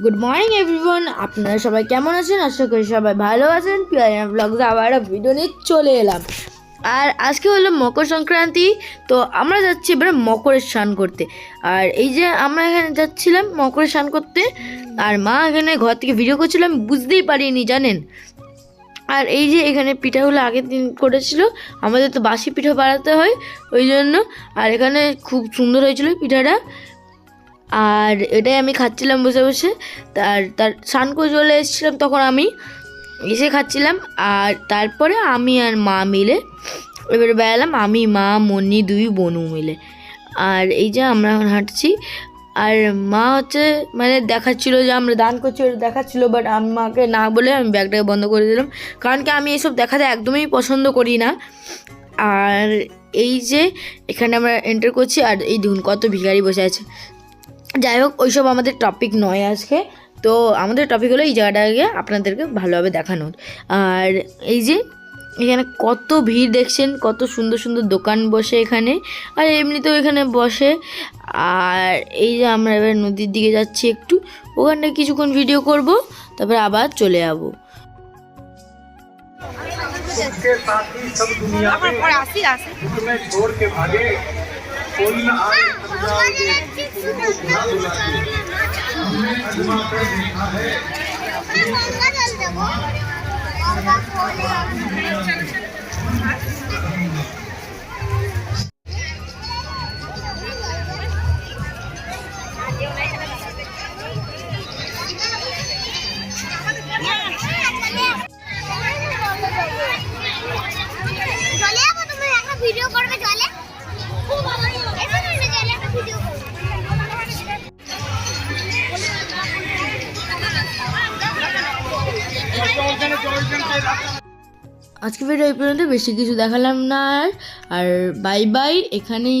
Good morning everyone আপনারা সবাই কেমন আছেন? আশা করি সবাই ভালো আছেন। পিয়ারিয়া ব্লগস আবার ভিডিও নিয়ে চলে এলাম। আর আজকে হলো মকর সংক্রান্তি, তো আমরা যাচ্ছি এবারে মকরের স্নান করতে। আর এই যে আমরা এখানে যাচ্ছিলাম মকরের স্নান করতে, আর মা এখানে ঘর থেকে ভিডিও করছিলাম বুঝতেই পারিনি, জানেন? আর এই যে এখানে পিঠাগুলো আগের দিন করেছিল, আমাদের তো বাসি পিঠা বানাতে হয়, ওই জন্য। আর এখানে খুব সুন্দর হয়েছিল পিঠাটা। আর এটাই আমি খাচ্ছিলাম বসে বসে। তার তার স্নান করে চলে এসেছিলাম তখন আমি, এসে খাচ্ছিলাম। আর তারপরে আমি আর মা মিলে, এবারে বেড়ালাম আমি, মা মনি দুই বনু মিলে। আর এই যে আমরা এখন হাঁটছি। আর মা হচ্ছে মানে দেখাচ্ছিল যে আমরা দান করছি, ওটা দেখাচ্ছিলো বাট আমি মাকে না বলে আমি ব্যাগটাকে বন্ধ করে দিলাম। কারণ কি আমি এসব দেখাতে একদমই পছন্দ করি না। আর এই যে এখানে আমরা এন্টার করছি, আর এই দেখুন কত ভিখারি বসে আছে। যাই হোক ওইসব আমাদের টপিক নয় আজকে। তো আমাদের টপিক হলো এই জায়গাটাকে আপনাদেরকে ভালোভাবে দেখানোর। আর এই যে এখানে কত ভিড় দেখছেন কত সুন্দর সুন্দর দোকান বসে এখানে। আর এমনিতেও এখানে বসে। আর এই যে আমরা এবার নদীর দিকে যাচ্ছি একটু ওখানে কিছুক্ষণ ভিডিও করব তারপরে আবার চলে যাব। আসি আসি कोई न आए थक जाओगे तुमको बुला बुलाके हमने अजमा कर देखा है চলে আজকে ভিডিও এই পর্যন্ত বেশি কিছু দেখালাম না আর বাই বাই এখানেই